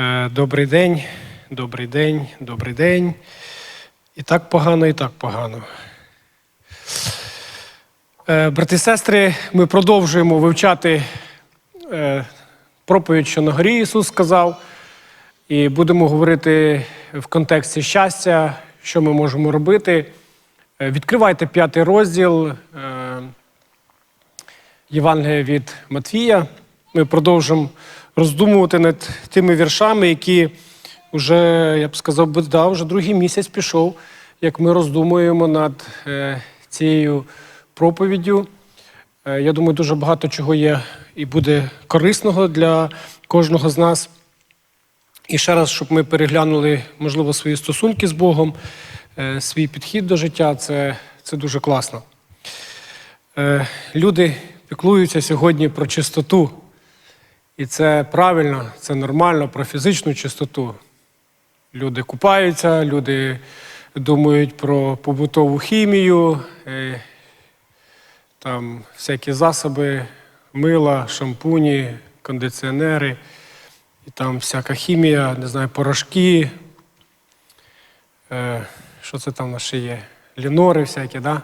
Е, Добрий день, добрий день, добрий день. І так погано, і так погано. Е, Брати і сестри, ми продовжуємо вивчати е, проповідь, що на горі Ісус сказав, і будемо говорити в контексті щастя, що ми можемо робити. Відкривайте п'ятий розділ Євангелія від Матвія. Ми продовжимо роздумувати над тими віршами, які вже, я б сказав, да, вже другий місяць пішов, як ми роздумуємо над е, цією проповіддю. Е, я думаю, дуже багато чого є і буде корисного для кожного з нас. І ще раз, щоб ми переглянули, можливо, свої стосунки з Богом, е, свій підхід до життя, це, це дуже класно. Люди піклуються сьогодні про чистоту. І це правильно, це нормально про фізичну чистоту. Люди купаються, люди думають про побутову хімію, е, там всякі засоби, мила, шампуні, кондиціонери, і там всяка хімія, не знаю, порошки. Е, Що це там ще є? Лінори всякі, да?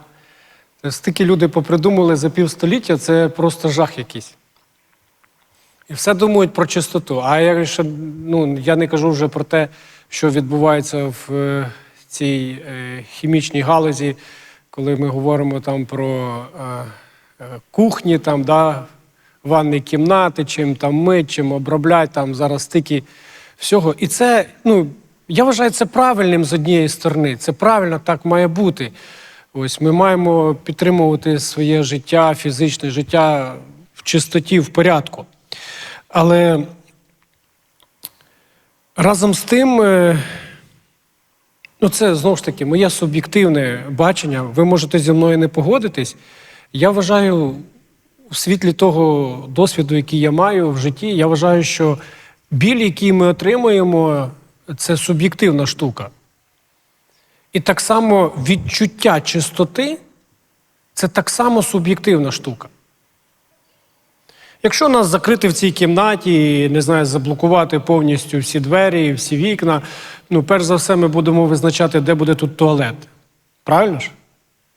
Стільки люди попридумали за півстоліття, це просто жах якийсь. І все думають про чистоту. А я ще, ну, я не кажу вже про те, що відбувається в е, цій е, хімічній галузі, коли ми говоримо там про е, кухні, там, да, ванні кімнати, чим там мить, чим оброблять, там зараз стільки всього. І це, ну, я вважаю, це правильним з однієї сторони. Це правильно так має бути. Ось ми маємо підтримувати своє життя, фізичне життя в чистоті, в порядку. Але разом з тим, е, ну це знову ж таки моє суб'єктивне бачення. Ви можете зі мною не погодитись. Я вважаю, у світлі того досвіду, який я маю в житті, я вважаю, що біль, який ми отримуємо, це суб'єктивна штука. І так само відчуття чистоти це так само суб'єктивна штука. Якщо нас закрити в цій кімнаті, не знаю, заблокувати повністю всі двері, всі вікна, ну, перш за все, ми будемо визначати, де буде тут туалет. Правильно ж?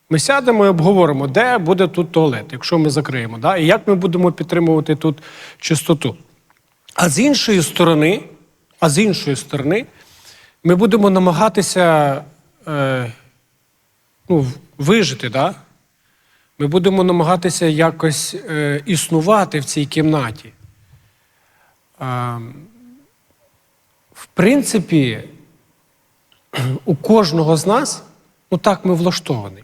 Ми сядемо і обговоримо, де буде тут туалет, якщо ми закриємо. Да? І як ми будемо підтримувати тут чистоту. А з іншої сторони, а з іншої сторони, ми будемо намагатися е, ну, вижити, да? Ми будемо намагатися якось е, існувати в цій кімнаті. Е, в принципі, у кожного з нас, ну так ми влаштовані.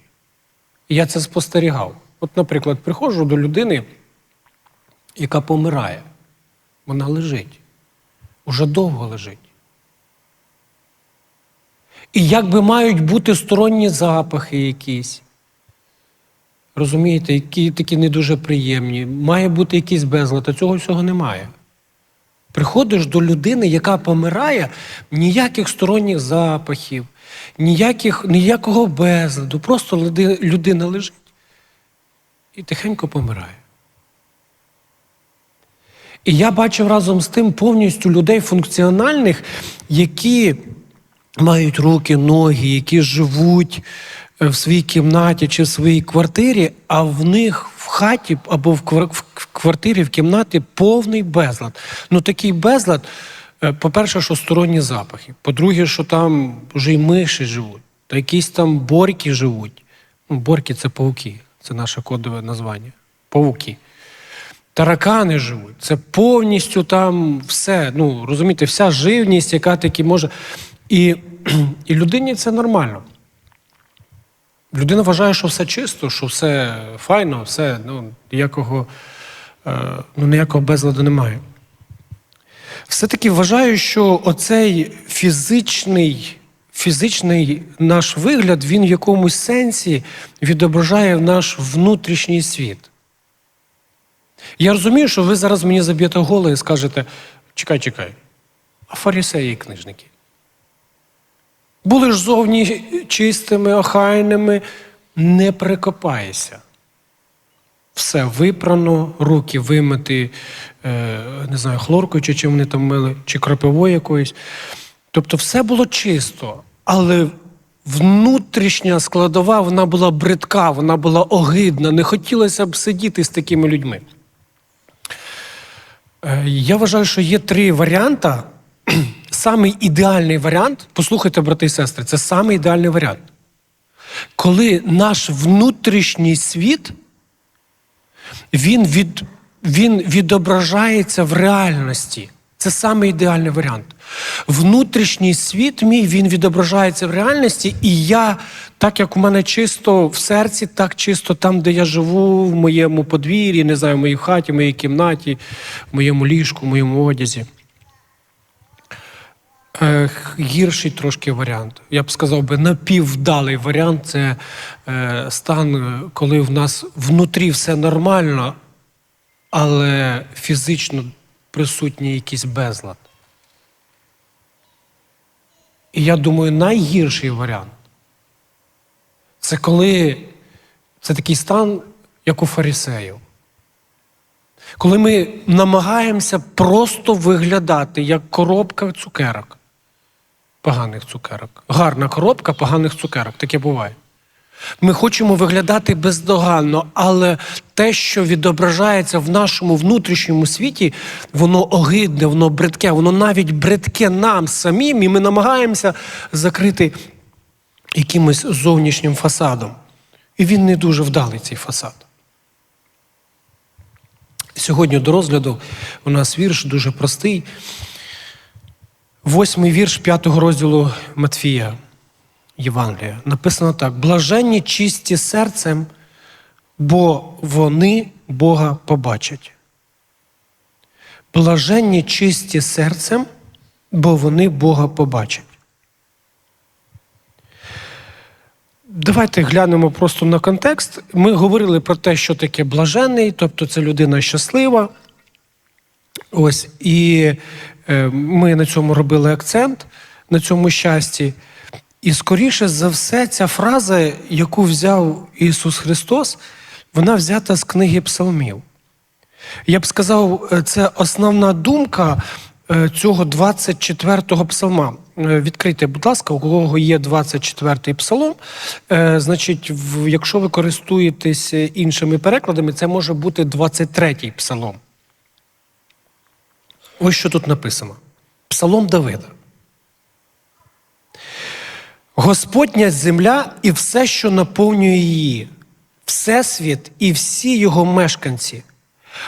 І я це спостерігав. От, наприклад, приходжу до людини, яка помирає. Вона лежить. Уже довго лежить. І якби мають бути сторонні запахи якісь. Розумієте, які такі не дуже приємні. Має бути якийсь безлад, а цього всього немає. Приходиш до людини, яка помирає, ніяких сторонніх запахів, ніяких, ніякого безладу. Просто людина лежить і тихенько помирає. І я бачив разом з тим повністю людей функціональних, які мають руки, ноги, які живуть в своїй кімнаті чи в своїй квартирі, а в них в хаті або в квартирі, в кімнаті повний безлад. Ну такий безлад, е, по-перше, що сторонні запахи. По-друге, що там вже й миші живуть, та якісь там борки живуть. Ну, борки це пауки, це наше кодове названня. Пауки. Таракани живуть. Це повністю там все. Ну, розумієте, вся живність, яка таки може. І, і людині це нормально. Людина вважає, що все чисто, що все файно, все, ну, ніякого, е, ну, ніякого безладу немає. Все-таки вважаю, що оцей фізичний, фізичний наш вигляд, він в якомусь сенсі відображає наш внутрішній світ. Я розумію, що ви зараз мені заб'єте голо і скажете: чекай, чекай, а фарисеї і книжники? Були ж зовні чистими, охайними, не прикопаєшся. Все випрано, руки вимити, е, не знаю, хлоркою чи чим вони там мили, чи кропивою якоюсь. Тобто все було чисто, але внутрішня складова вона була бридка, вона була огидна, не хотілося б сидіти з такими людьми. Е, Я вважаю, що є три варіанти. Самий ідеальний варіант, послухайте, брати і сестри, це самий ідеальний варіант. Коли наш внутрішній світ він, від, він відображається в реальності. Це саме ідеальний варіант. Внутрішній світ мій він відображається в реальності, і я, так як у мене чисто в серці, так чисто там, де я живу, в моєму подвір'ї, не знаю, в моїй хаті, в моїй кімнаті, в моєму ліжку, в моєму одязі. Е, Гірший трошки варіант. Я б сказав би напіввдалий варіант це е, стан, е, коли в нас внутрі все нормально, але фізично присутній якийсь безлад. І я думаю, найгірший варіант це коли це такий стан, як у фарисеїв. Коли ми намагаємося просто виглядати як коробка цукерок. Поганих цукерок. Гарна коробка поганих цукерок. Таке буває. Ми хочемо виглядати бездоганно, але те, що відображається в нашому внутрішньому світі, воно огидне, воно бридке, воно навіть бридке нам самим, і ми намагаємося закрити якимось зовнішнім фасадом. І він не дуже вдалий, цей фасад. Сьогодні до розгляду у нас вірш дуже простий. Восьмий вірш п'ятого розділу Матфія Євангелія. Написано так: блаженні чисті серцем, бо вони Бога побачать. Блаженні чисті серцем, бо вони Бога побачать. Давайте глянемо просто на контекст. Ми говорили про те, що таке блаженний, тобто це людина щаслива. Ось, і ми на цьому робили акцент, на цьому щасті. І скоріше за все, ця фраза, яку взяв Ісус Христос, вона взята з книги Псалмів. Я б сказав, е, це основна думка е, цього 24-го псалма. Е, Відкрийте, будь ласка, у кого є 24-й псалом. Е, Значить, якщо ви користуєтесь іншими перекладами, це може бути 23-й псалом. Ось що тут написано: Псалом Давида. Господня земля і все, що наповнює її, Всесвіт і всі його мешканці,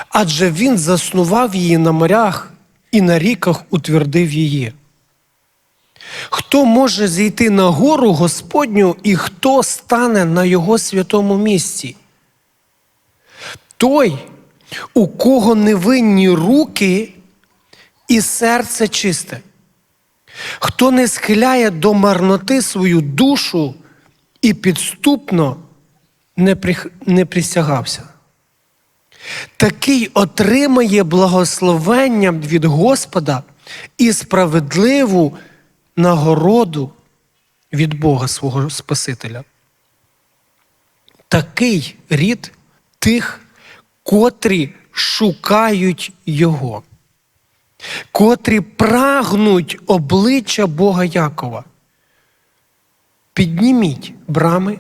адже він заснував її на морях і на ріках утвердив її. Хто може зійти на гору Господню і хто стане на його святому місці? Той, у кого невинні руки і серце чисте, хто не схиляє до марноти свою душу і підступно не, прих... не присягався. Такий отримає благословення від Господа і справедливу нагороду від Бога свого Спасителя. Такий рід тих, котрі шукають Його, котрі прагнуть обличчя Бога Якова. Підніміть брами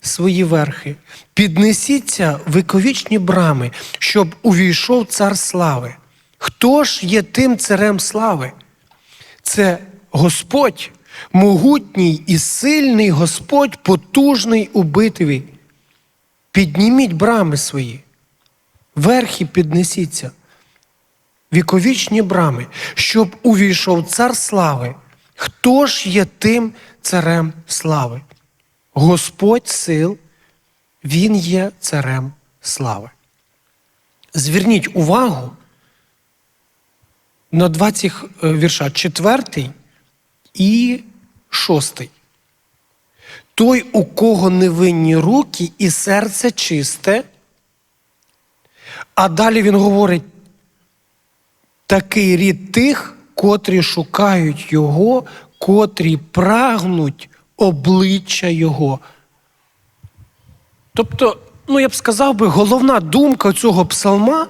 свої верхи, піднесіться віковічні брами, щоб увійшов цар слави. Хто ж є тим царем слави? Це Господь, могутній і сильний Господь, потужний у битві. Підніміть брами свої, верхи піднесіться, віковічні брами, щоб увійшов цар слави. Хто ж є тим царем слави? Господь сил, Він є царем слави. Зверніть увагу на два цих е, вірша, четвертий і шостий. Той, у кого невинні руки і серце чисте. А далі він говорить: такий рід тих, котрі шукають Його, котрі прагнуть обличчя Його. Тобто, ну я б сказав би, головна думка цього псалма,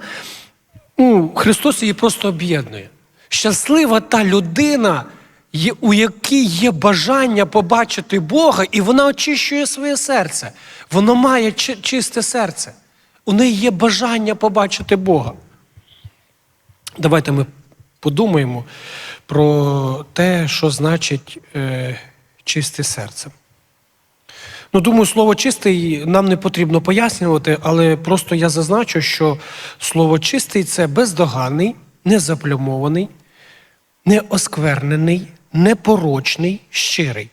ну, Христос її просто об'єднує. Щаслива та людина, у якій є бажання побачити Бога, і вона очищує своє серце. Воно має чисте серце. У неї є бажання побачити Бога. Давайте ми подумаємо про те, що значить е, чисте серце. Ну, думаю, слово чистий нам не потрібно пояснювати, але просто я зазначу, що слово чистий це бездоганний, незаплюмований, неосквернений, непорочний, щирий.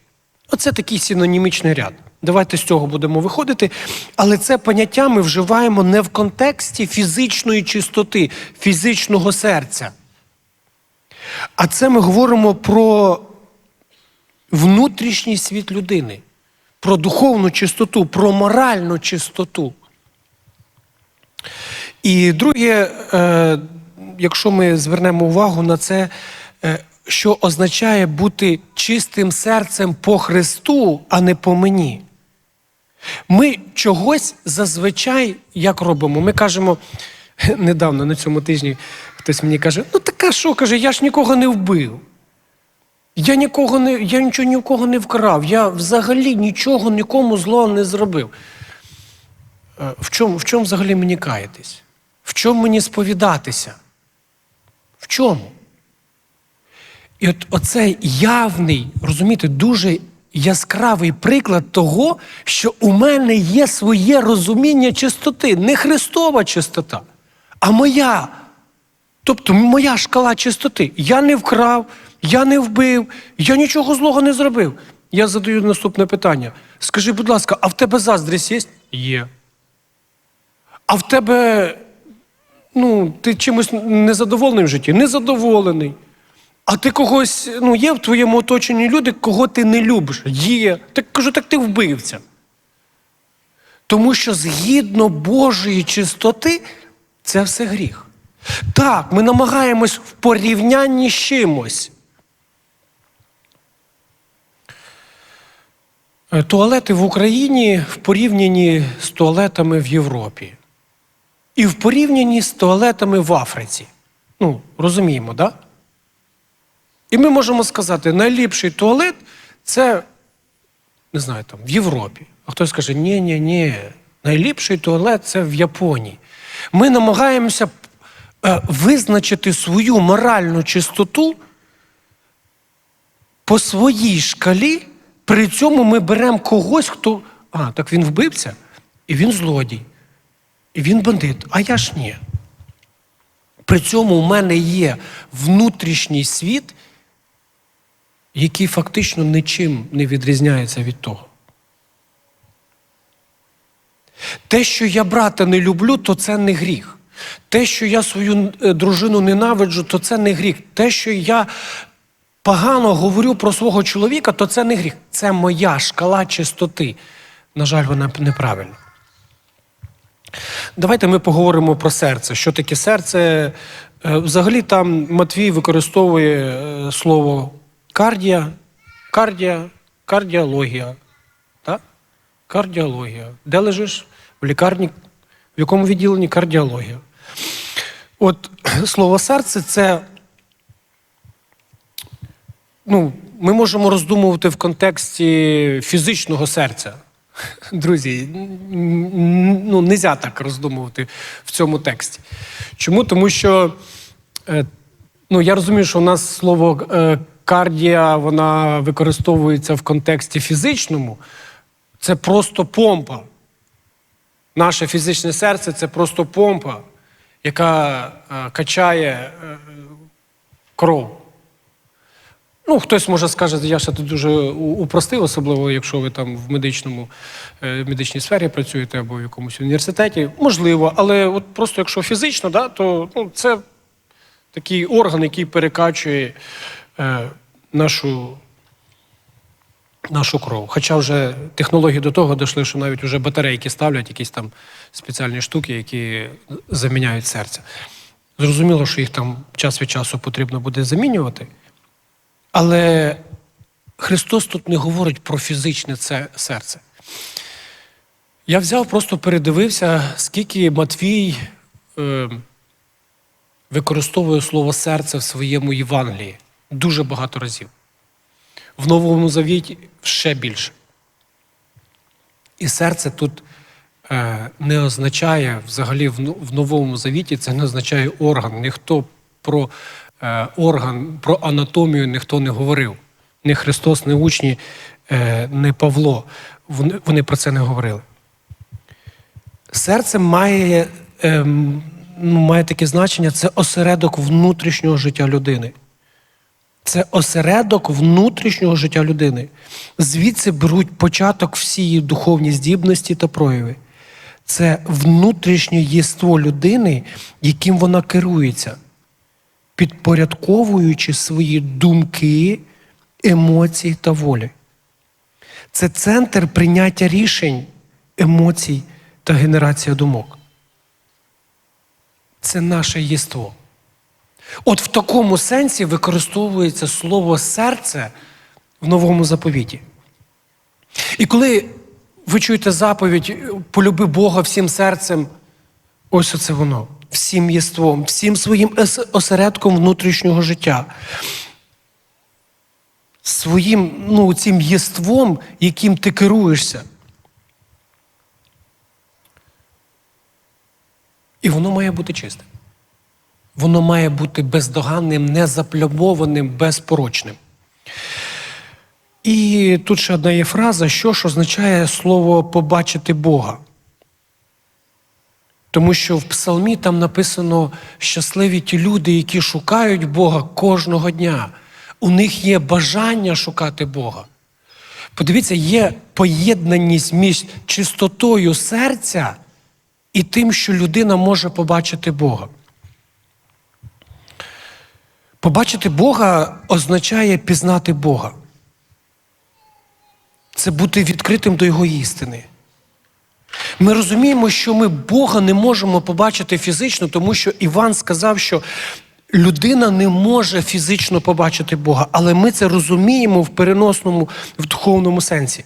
Оце такий синонімічний ряд. Давайте з цього будемо виходити. Але це поняття ми вживаємо не в контексті фізичної чистоти, фізичного серця. А це ми говоримо про внутрішній світ людини, про духовну чистоту, про моральну чистоту. І друге, е, якщо ми звернемо увагу на це, е, що означає бути чистим серцем по Христу, а не по мені. Ми чогось зазвичай як робимо? Ми кажемо, недавно на цьому тижні хтось мені каже: ну така що каже, я ж нікого не вбив. Я нікого не, я нічого ні в кого не вкрав. Я взагалі нічого нікому злого не зробив. Е, В чому, в чому взагалі мені каятись? В чому мені сповідатися? В чому? І от оцей явний, розумієте, дуже яскравий приклад того, що у мене є своє розуміння чистоти, не Христова чистота, а моя. Тобто моя шкала чистоти. Я не вкрав, я не вбив, я нічого злого не зробив. Я задаю наступне питання. Скажи, будь ласка, а в тебе заздрість є? Є. А в тебе, ну, ти чимось незадоволений в житті? Незадоволений. А ти когось, ну, є в твоєму оточенні люди, кого ти не любиш? Є. Так кажу, так ти вбивця. Тому що згідно Божої чистоти, це все гріх. Так, ми намагаємось в порівнянні з чимось. Е, Туалети в Україні в порівнянні з туалетами в Європі. І в порівнянні з туалетами в Африці. Ну, розуміємо, так? Да? І ми можемо сказати, найліпший туалет це, не знаю, там, в Європі. А хтось скаже, ні, ні, ні, найліпший туалет це в Японії. Ми намагаємося е, визначити свою моральну чистоту по своїй шкалі, при цьому ми беремо когось, хто. А, так він вбивця, і він злодій, і він бандит, а я ж ні. При цьому у мене є внутрішній світ, який фактично нічим не відрізняється від того. Те, що я брата не люблю, то це не гріх. Те, що я свою е, дружину ненавиджу, то це не гріх. Те, що я погано говорю про свого чоловіка, то це не гріх. Це моя шкала чистоти. На жаль, вона неправильна. Давайте ми поговоримо про серце. Що таке серце? Е, Взагалі там Матвій використовує е, слово кардія, кардія, кардіологія. Так? Кардіологія. Де лежиш? В лікарні, в якому відділенні кардіологія. От слово серце це. Ну, ми можемо роздумувати в контексті фізичного серця. Друзі, ну, не можна так роздумувати в цьому тексті. Чому? Тому що е, ну, я розумію, що у нас слово е, кардія вона використовується в контексті фізичному. Це просто помпа. Наше фізичне серце це просто помпа, яка е, качає е, кров. Ну, хтось може скаже, я ще тут дуже упростив, особливо, якщо ви там в медичному, е, медичній сфері працюєте або в якомусь університеті. Можливо, але от просто якщо фізично, да, то ну, це такий орган, який перекачує нашу, нашу кров. Хоча вже технології до того дійшли, що навіть вже батарейки ставлять, якісь там спеціальні штуки, які заміняють серце. Зрозуміло, що їх там час від часу потрібно буде замінювати. Але Христос тут не говорить про фізичне це серце. Я взяв, просто передивився, скільки Матвій е, використовує слово серце в своєму Євангелії. Дуже багато разів. В Новому Завіті ще більше. І серце тут е, не означає, взагалі, в, Ну- в Новому Завіті це не означає орган. Ніхто про е, орган, про анатомію ніхто не говорив. Ні Христос, ні учні, е, ні Павло. Вони, вони про це не говорили. Серце має, ем, ну, має таке значення це осередок внутрішнього життя людини. Це осередок внутрішнього життя людини. Звідси беруть початок всі її духовні здібності та прояви. Це внутрішнє єство людини, яким вона керується, підпорядковуючи свої думки, емоції та волі. Це центр прийняття рішень, емоцій та генерація думок. Це наше єство. От в такому сенсі використовується слово серце в новому заповіті. І коли ви чуєте заповідь полюби Бога всім серцем, ось оце воно, всім єством, всім своїм осередком внутрішнього життя. Своїм ну, цим єством, яким ти керуєшся. І воно має бути чистим. Воно має бути бездоганним, незаплямованим, безпорочним. І тут ще одна є фраза, що ж означає слово побачити Бога. Тому що в псалмі там написано щасливі ті люди, які шукають Бога кожного дня. У них є бажання шукати Бога. Подивіться, є поєднаність між чистотою серця і тим, що людина може побачити Бога. Побачити Бога означає пізнати Бога. Це бути відкритим до Його істини. Ми розуміємо, що ми Бога не можемо побачити фізично, тому що Іван сказав, що людина не може фізично побачити Бога, але ми це розуміємо в переносному, в духовному сенсі.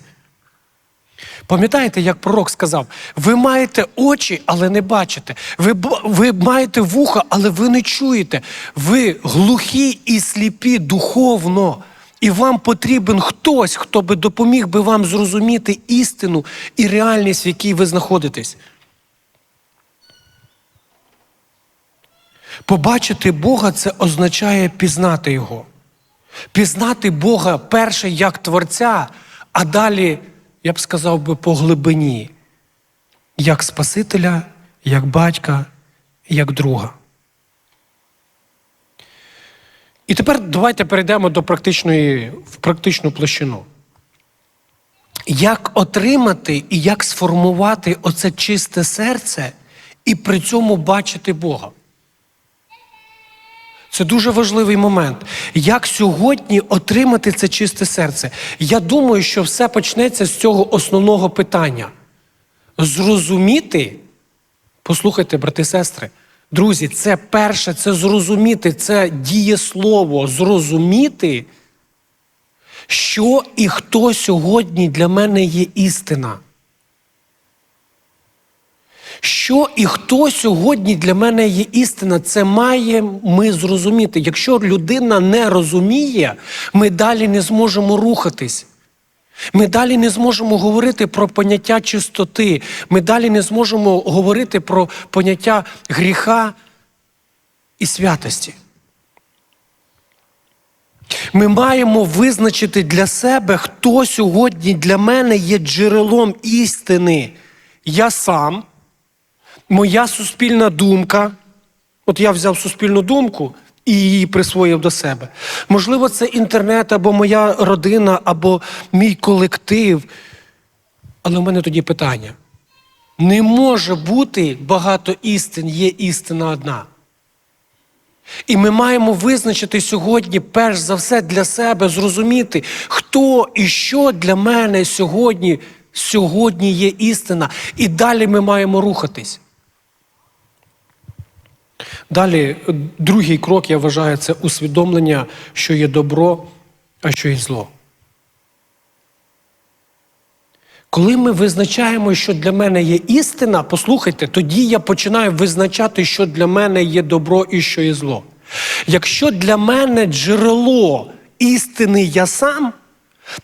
Пам'ятаєте, як пророк сказав: ви маєте очі, але не бачите. Ви, ви маєте вуха, але ви не чуєте. Ви глухі і сліпі духовно. І вам потрібен хтось, хто би допоміг би вам зрозуміти істину і реальність, в якій ви знаходитесь. Побачити Бога це означає пізнати Його. Пізнати Бога перше як Творця, а далі, я б сказав би, по глибині, як Спасителя, як батька, як друга. І тепер давайте перейдемо до практичної, в практичну площину. Як отримати і як сформувати оце чисте серце і при цьому бачити Бога? Це дуже важливий момент. Як сьогодні отримати це чисте серце? Я думаю, що все почнеться з цього основного питання. Зрозуміти, послухайте, брати сестри, друзі, це перше, це зрозуміти, це дієслово, зрозуміти, що і хто сьогодні для мене є істина. Що і хто сьогодні для мене є істина, це маємо ми зрозуміти. Якщо людина не розуміє, ми далі не зможемо рухатись. Ми далі не зможемо говорити про поняття чистоти. Ми далі не зможемо говорити про поняття гріха і святості. Ми маємо визначити для себе, хто сьогодні для мене є джерелом істини. Я сам моя суспільна думка, от я взяв суспільну думку і її присвоїв до себе. Можливо, це інтернет, або моя родина, або мій колектив. Але в мене тоді питання: не може бути багато істин, є істина одна. І ми маємо визначити сьогодні, перш за все, для себе, зрозуміти, хто і що для мене сьогодні, сьогодні є істина. І далі ми маємо рухатись. Далі, е, другий крок, я вважаю, це усвідомлення, що є добро, а що є зло. Коли ми визначаємо, що для мене є істина, послухайте, тоді я починаю визначати, що для мене є добро і що є зло. Якщо для мене джерело істини я сам,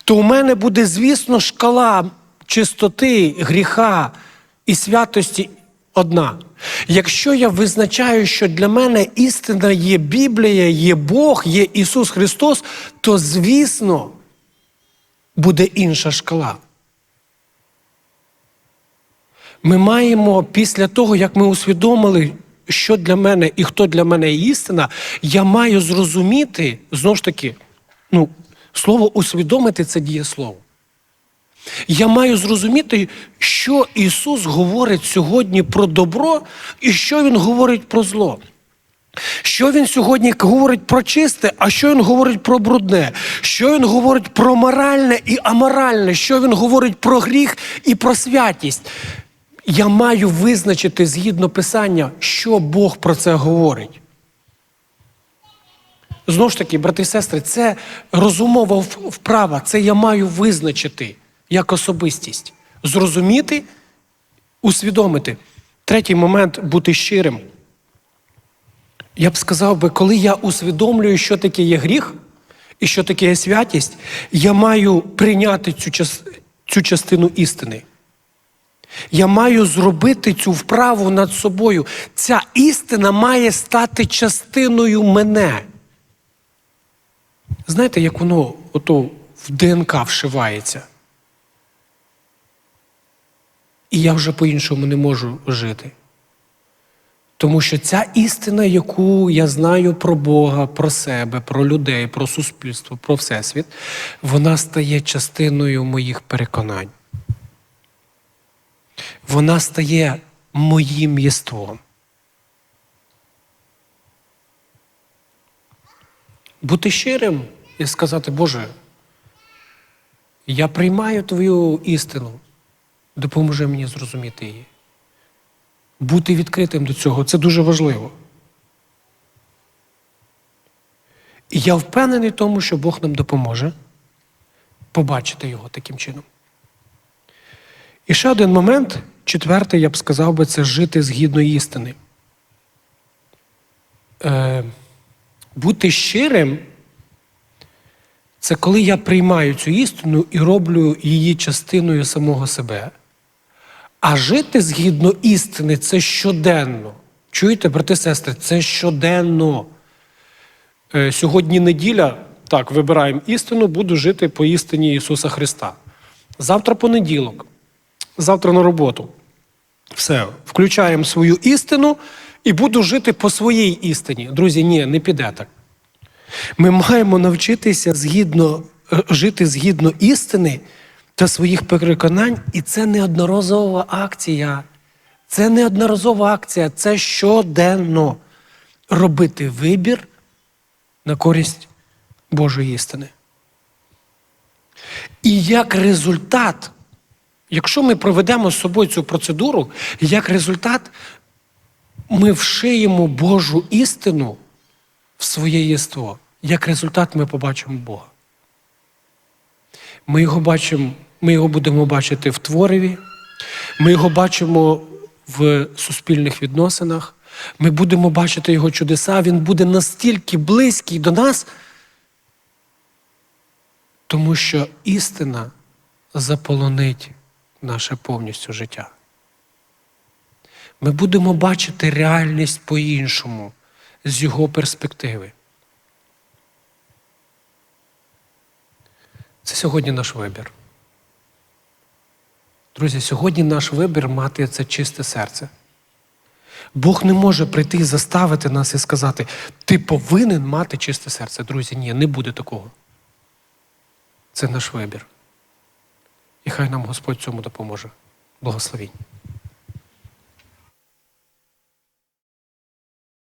то у мене буде, звісно, шкала чистоти, гріха і святості одна. Якщо я визначаю, що для мене істина є Біблія, є Бог, є Ісус Христос, то звісно буде інша шкала. Ми маємо після того, як ми усвідомили, що для мене і хто для мене є істина, я маю зрозуміти, знову ж таки, ну, слово усвідомити це дієслово. Я маю зрозуміти, що Ісус говорить сьогодні про добро і що Він говорить про зло. Що він сьогодні говорить про чисте, а що він говорить про брудне, що він говорить про моральне і аморальне, що він говорить про гріх і про святість. Я маю визначити згідно Писання, що Бог про це говорить. Знову ж таки, брати і сестри, це розумова вправа, це я маю визначити як особистість, зрозуміти, усвідомити. Третій момент бути щирим. Я б сказав би, коли я усвідомлюю, що таке є гріх і що таке є святість, я маю прийняти цю, час, цю частину істини. Я маю зробити цю вправу над собою. Ця істина має стати частиною мене. Знаєте, як воно ото в ДНК вшивається? І я вже по-іншому не можу жити. Тому що ця істина, яку я знаю про Бога, про себе, про людей, про суспільство, про всесвіт, вона стає частиною моїх переконань. Вона стає моїм єством. Бути щирим і сказати, Боже, я приймаю Твою істину, допоможи мені зрозуміти її. Бути відкритим до цього це дуже важливо. І я впевнений в тому, що Бог нам допоможе побачити його таким чином. І ще один момент, четвертий, я б сказав би, це жити згідно істини. Е, бути щирим це коли я приймаю цю істину і роблю її частиною самого себе. А жити згідно істини це щоденно. Чуєте, брати сестри, це щоденно. Е, сьогодні неділя, так, вибираємо істину, буду жити по істині Ісуса Христа. Завтра понеділок, завтра на роботу. Все, включаємо свою істину і буду жити по своїй істині. Друзі, ні, не піде так. Ми маємо навчитися згідно, е, жити згідно істини та своїх переконань, і це неодноразова акція. Це неодноразова акція, це щоденно робити вибір на користь Божої істини. І як результат, якщо ми проведемо з собою цю процедуру, як результат, ми вшиємо Божу істину в своє єство. Як результат, ми побачимо Бога. Ми його бачимо, ми його будемо бачити в твореві, ми його бачимо в суспільних відносинах, ми будемо бачити його чудеса, він буде настільки близький до нас, тому що істина заполонить наше повністю життя. Ми будемо бачити реальність по-іншому з його перспективи. Це сьогодні наш вибір. Друзі, сьогодні наш вибір мати це чисте серце. Бог не може прийти і заставити нас і сказати, ти повинен мати чисте серце. Друзі, ні, не буде такого. Це наш вибір. І хай нам Господь цьому допоможе. Благословінь.